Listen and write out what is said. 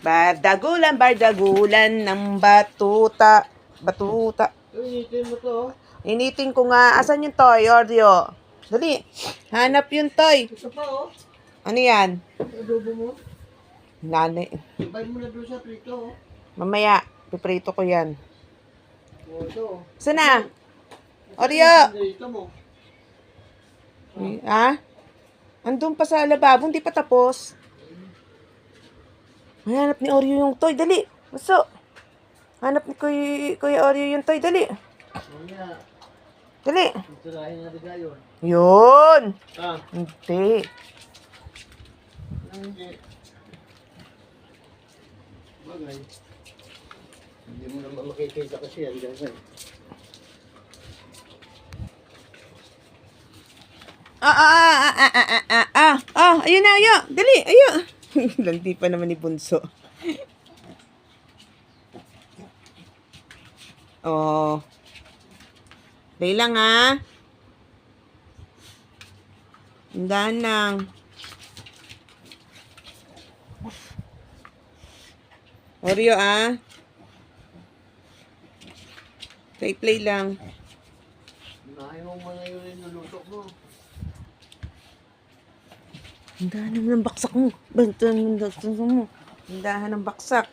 Bardagulan, bardagulan ng batuta. Batuta. Initin mo to. oh. Initin ko nga. Asan yung toy, Oreo? Dali. Hanap yung toy. Ito pa oh. Ano yan? Adobo mo. Nani. Ibay mo na doon sa prito oh. Mamaya. Piprito ko yan. Oh, ito oh. Saan na? Oreo! Dito mo. Ha? Andun pa sa lababo. Hindi pa tapos. Hanap ni Oreo yung toy. Dali. Gusto. Hanap ni Kuya, Kuya Oreo yung toy. Dali. Dali. Sirahin natin tayo. Yun. Ah. Hindi. Hindi. Bagay. Hindi mo naman makikita kasi yan dyan eh. Ah, ah, ah, ah, ah, ah, ah, ah, ah, ayun na, ayun. Dali, ayun. Landi pa naman ni Bunso. Oh. Dali lang, ha? Tindahan lang. Oreo, ah. Play-play lang. Unahin mo muna yun yung nuluto mo. Tindahan naman ng baksak mo. Bantan ng baksak mo. Tindahan ng baksak.